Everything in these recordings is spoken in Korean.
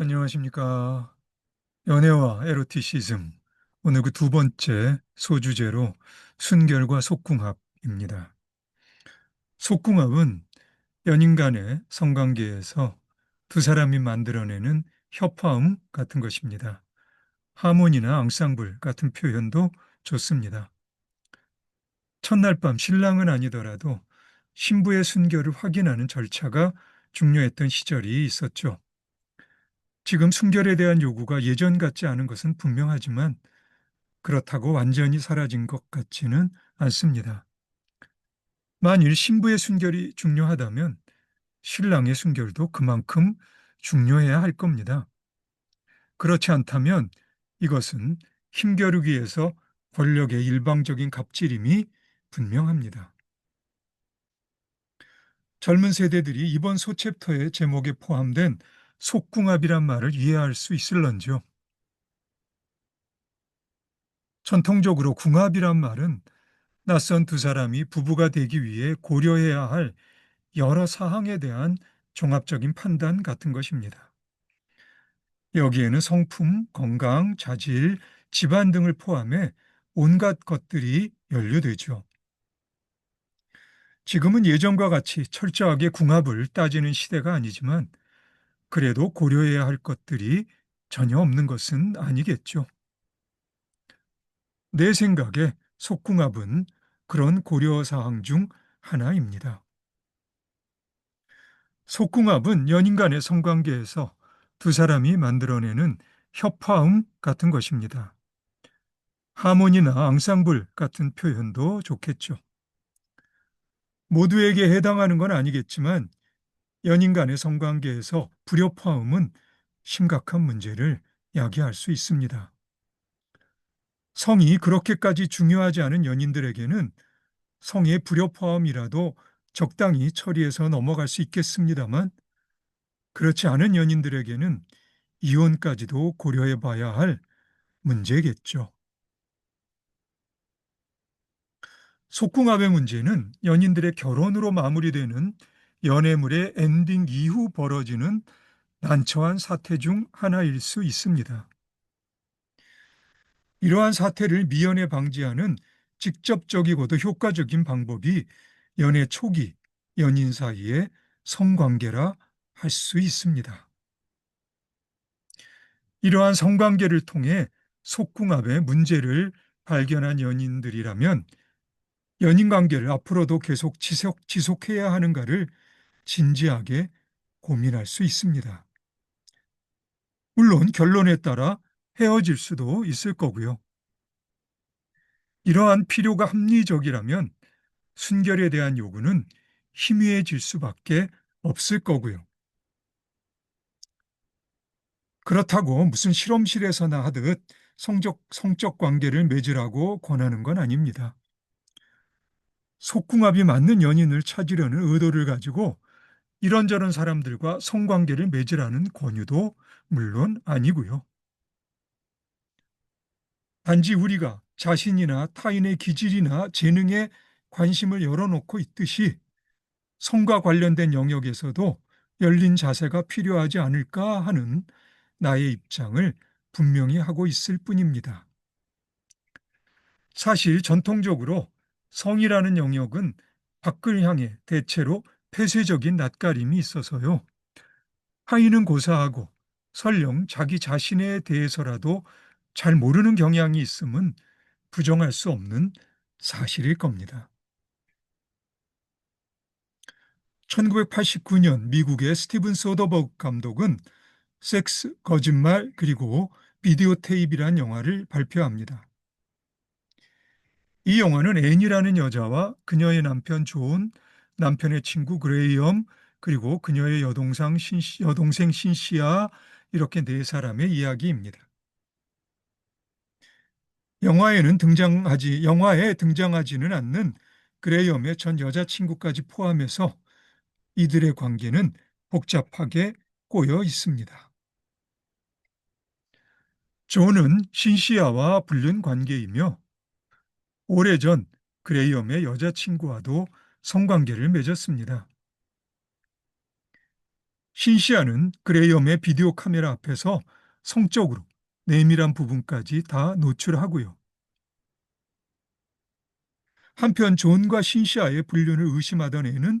안녕하십니까. 연애와 에로티시즘. 오늘 그 두 번째 소주제로 순결과 속궁합입니다. 속궁합은 연인 간의 성관계에서 두 사람이 만들어내는 협화음 같은 것입니다. 하모니나 앙상블 같은 표현도 좋습니다. 첫날 밤 신랑은 아니더라도 신부의 순결을 확인하는 절차가 중요했던 시절이 있었죠. 지금 순결에 대한 요구가 예전 같지 않은 것은 분명하지만 그렇다고 완전히 사라진 것 같지는 않습니다. 만일 신부의 순결이 중요하다면 신랑의 순결도 그만큼 중요해야 할 겁니다. 그렇지 않다면 이것은 힘겨루기 위해서 권력의 일방적인 갑질임이 분명합니다. 젊은 세대들이 이번 소챕터의 제목에 포함된 속궁합이란 말을 이해할 수 있을런지요? 전통적으로 궁합이란 말은 낯선 두 사람이 부부가 되기 위해 고려해야 할 여러 사항에 대한 종합적인 판단 같은 것입니다. 여기에는 성품, 건강, 자질, 집안 등을 포함해 온갖 것들이 연루되죠. 지금은 예전과 같이 철저하게 궁합을 따지는 시대가 아니지만 그래도 고려해야 할 것들이 전혀 없는 것은 아니겠죠. 내 생각에 속궁합은 그런 고려 사항 중 하나입니다. 속궁합은 연인 간의 성관계에서 두 사람이 만들어내는 협화음 같은 것입니다. 하모니나 앙상블 같은 표현도 좋겠죠. 모두에게 해당하는 건 아니겠지만 연인 간의 성관계에서 불협화음은 심각한 문제를 야기할 수 있습니다. 성이 그렇게까지 중요하지 않은 연인들에게는 성의 불협화음이라도 적당히 처리해서 넘어갈 수 있겠습니다만 그렇지 않은 연인들에게는 이혼까지도 고려해 봐야 할 문제겠죠. 속궁합의 문제는 연인들의 결혼으로 마무리되는 연애물의 엔딩 이후 벌어지는 난처한 사태 중 하나일 수 있습니다. 이러한 사태를 미연에 방지하는 직접적이고도 효과적인 방법이 연애 초기 연인 사이의 성관계라 할 수 있습니다. 이러한 성관계를 통해 속궁합의 문제를 발견한 연인들이라면 연인 관계를 앞으로도 계속 지속, 지속해야 하는가를 진지하게 고민할 수 있습니다. 물론 결론에 따라 헤어질 수도 있을 거고요. 이러한 필요가 합리적이라면 순결에 대한 요구는 희미해질 수밖에 없을 거고요. 그렇다고 무슨 실험실에서나 하듯 성적, 성적 관계를 맺으라고 권하는 건 아닙니다. 속궁합이 맞는 연인을 찾으려는 의도를 가지고 이런저런 사람들과 성관계를 맺으라는 권유도 물론 아니고요. 단지 우리가 자신이나 타인의 기질이나 재능에 관심을 열어놓고 있듯이 성과 관련된 영역에서도 열린 자세가 필요하지 않을까 하는 나의 입장을 분명히 하고 있을 뿐입니다. 사실 전통적으로 성이라는 영역은 밖을 향해 대체로 폐쇄적인 낯가림이 있어서요. 하인은 고사하고 설령 자기 자신에 대해서라도 잘 모르는 경향이 있음은 부정할 수 없는 사실일 겁니다. 1989년 미국의 스티븐 소더버그 감독은 섹스, 거짓말, 그리고 비디오 테이프란 영화를 발표합니다. 이 영화는 앤이라는 여자와 그녀의 남편 존, 남편의 친구 그레이엄, 그리고 그녀의 여동생, 신시, 여동생 신시아 이렇게 네 사람의 이야기입니다. 영화에는 등장하지 영화에 등장하지는 않는 그레이엄의 전 여자친구까지 포함해서 이들의 관계는 복잡하게 꼬여 있습니다. 존은 신시아와 불륜 관계이며 오래전 그레이엄의 여자친구와도 성관계를 맺었습니다. 신시아는 그레이엄의 비디오 카메라 앞에서 성적으로 내밀한 부분까지 다 노출하고요. 한편 존과 신시아의 불륜을 의심하던 애는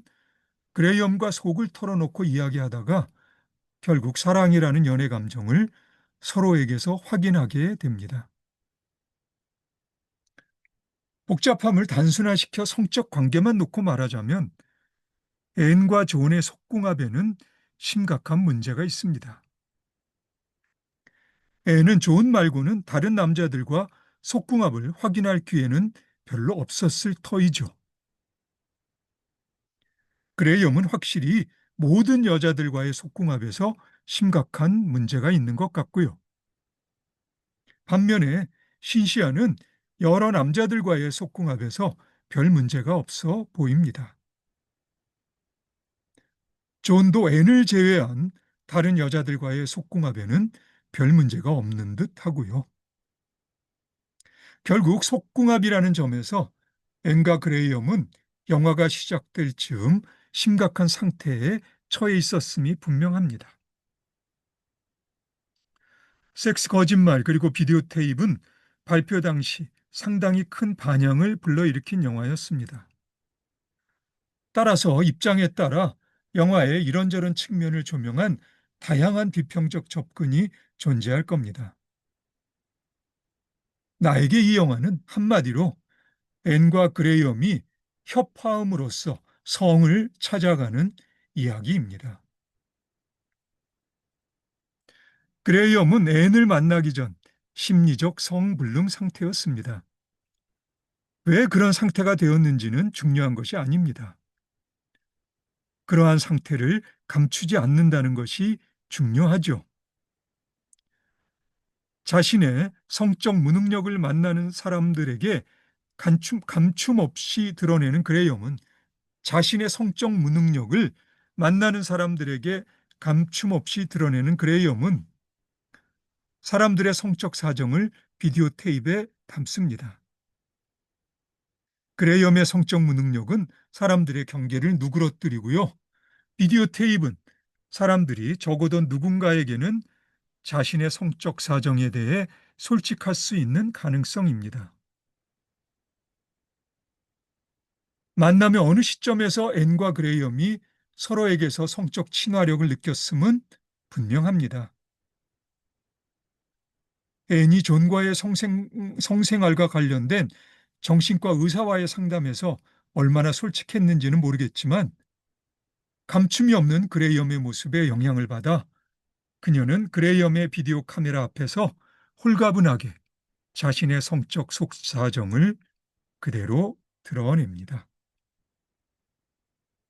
그레이엄과 속을 털어놓고 이야기하다가 결국 사랑이라는 연애 감정을 서로에게서 확인하게 됩니다. 복잡함을 단순화시켜 성적 관계만 놓고 말하자면 앤과 존의 속궁합에는 심각한 문제가 있습니다. 앤은 존 말고는 다른 남자들과 속궁합을 확인할 기회는 별로 없었을 터이죠. 그레이엄은 확실히 모든 여자들과의 속궁합에서 심각한 문제가 있는 것 같고요. 반면에 신시아는 여러 남자들과의 속궁합에서 별 문제가 없어 보입니다. 존도 앤을 제외한 다른 여자들과의 속궁합에는 별 문제가 없는 듯 하고요. 결국 속궁합이라는 점에서 앤과 그레이엄은 영화가 시작될 즈음 심각한 상태에 처해 있었음이 분명합니다. 섹스 거짓말 그리고 비디오 테이프는 발표 당시 상당히 큰 반향을 불러일으킨 영화였습니다. 따라서 입장에 따라 영화의 이런저런 측면을 조명한 다양한 비평적 접근이 존재할 겁니다. 나에게 이 영화는 한마디로 앤과 그레이엄이 협화음으로써 성을 찾아가는 이야기입니다. 그레이엄은 앤을 만나기 전 심리적 성불능 상태였습니다. 왜 그런 상태가 되었는지는 중요한 것이 아닙니다. 그러한 상태를 감추지 않는다는 것이 중요하죠. 자신의 성적 무능력을 만나는 사람들에게 감춤, 감춤 없이 드러내는 그레이엄은 자신의 성적 무능력을 만나는 사람들에게 감춤 없이 드러내는 그레이엄은 사람들의 성적 사정을 비디오 테이프에 담습니다. 그레이엄의 성적 무능력은 사람들의 경계를 누그러뜨리고요. 비디오 테이프는 사람들이 적어도 누군가에게는 자신의 성적 사정에 대해 솔직할 수 있는 가능성입니다. 만남의 어느 시점에서 앤과 그레이엄이 서로에게서 성적 친화력을 느꼈음은 분명합니다. 앤이 존과의 성생, 성생활과 관련된 정신과 의사와의 상담에서 얼마나 솔직했는지는 모르겠지만 감춤이 없는 그레이엄의 모습에 영향을 받아 그녀는 그레이엄의 비디오 카메라 앞에서 홀가분하게 자신의 성적 속사정을 그대로 드러냅니다.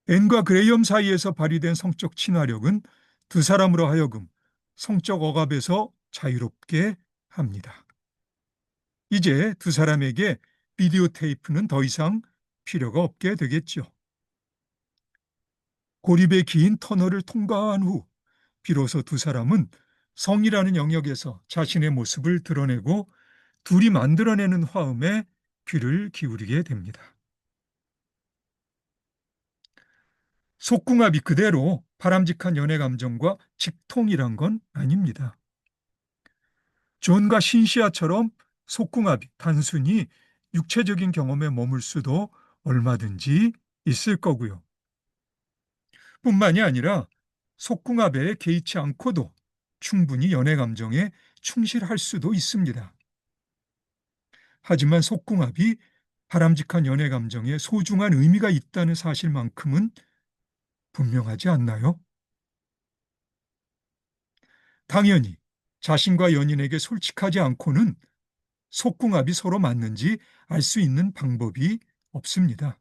앤과 그레이엄 사이에서 발휘된 성적 친화력은 두 사람으로 하여금 성적 억압에서 자유롭게 합니다. 이제 두 사람에게 비디오 테이프는 더 이상 필요가 없게 되겠죠. 고립의 긴 터널을 통과한 후 비로소 두 사람은 성이라는 영역에서 자신의 모습을 드러내고 둘이 만들어내는 화음에 귀를 기울이게 됩니다. 속궁합이 그대로 바람직한 연애 감정과 직통이란 건 아닙니다. 존과 신시아처럼 속궁합이 단순히 육체적인 경험에 머물 수도 얼마든지 있을 거고요. 뿐만이 아니라 속궁합에 개의치 않고도 충분히 연애 감정에 충실할 수도 있습니다. 하지만 속궁합이 바람직한 연애 감정에 소중한 의미가 있다는 사실만큼은 분명하지 않나요? 당연히 자신과 연인에게 솔직하지 않고는 속궁합이 서로 맞는지 알 수 있는 방법이 없습니다.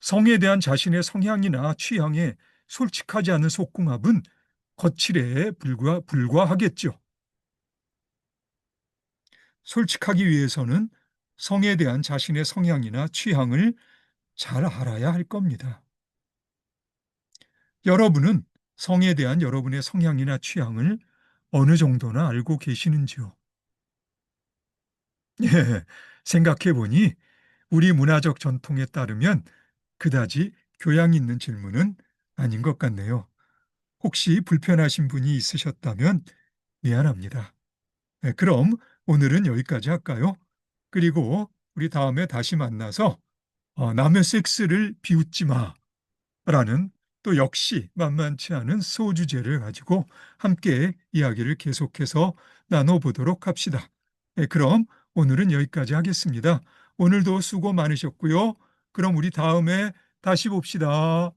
성에 대한 자신의 성향이나 취향에 솔직하지 않은 속궁합은 거칠애에 불과, 불과하겠죠. 솔직하기 위해서는 성에 대한 자신의 성향이나 취향을 잘 알아야 할 겁니다. 여러분은 성에 대한 여러분의 성향이나 취향을 어느 정도나 알고 계시는지요? 예, 생각해 보니 우리 문화적 전통에 따르면 그다지 교양 있는 질문은 아닌 것 같네요. 혹시 불편하신 분이 있으셨다면 미안합니다. 네, 그럼 오늘은 여기까지 할까요? 그리고 우리 다음에 다시 만나서 어, 남의 섹스를 비웃지 마 라는 또 역시 만만치 않은 소주제를 가지고 함께 이야기를 계속해서 나눠보도록 합시다. 네, 그럼 오늘은 여기까지 하겠습니다. 오늘도 수고 많으셨고요. 그럼 우리 다음에 다시 봅시다.